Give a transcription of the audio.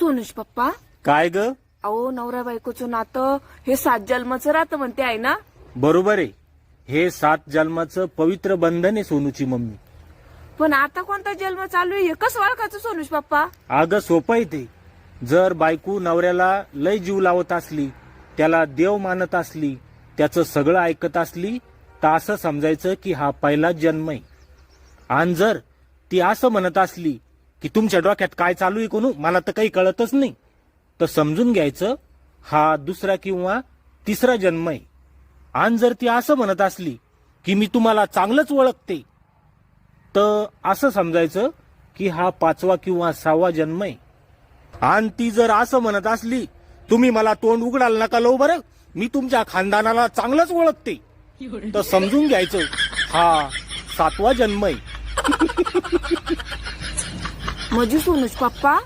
सोनुष पप्पा. काय ग? अहो नवरा बायकोचं नातं हे सात जन्माचं राहतं म्हणते आहे ना. बरोबर आहे. हे सात जन्माचं पवित्र बंधन आहे सोनूची मम्मी. पण आता कोणता जन्म चालू आहे हे कसं ओळखायचं सोनुष पप्पा. अगं सोपं आहे ते. जर बायको नवऱ्याला लय जीव लावत असली त्याला देव मानत असली त्याचं सगळं ऐकत असली तर असं समजायचं की हा पहिलाच जन्म आहे. आणि जर ती असं म्हणत असली की तुमच्या डोक्यात काय चालू आहे कोणू? मला तर काही कळतच नाही. तर समजून घ्यायचं हा दुसरा किंवा तिसरा जन्म आहे. आणि जर ती असं म्हणत असली की मी तुम्हाला चांगलंच ओळखते तर असं समजायचं की हा पाचवा किंवा सहावा जन्म आहे. आणि ती जर असं म्हणत असली तुम्ही मला तोंड उघडाल नका लो बरं. मी तुमच्या खानदानाला चांगलंच ओळखते. तर समजून घ्यायचं हा सातवा जन्म आहे. म्हणजे सोनुष पप्पा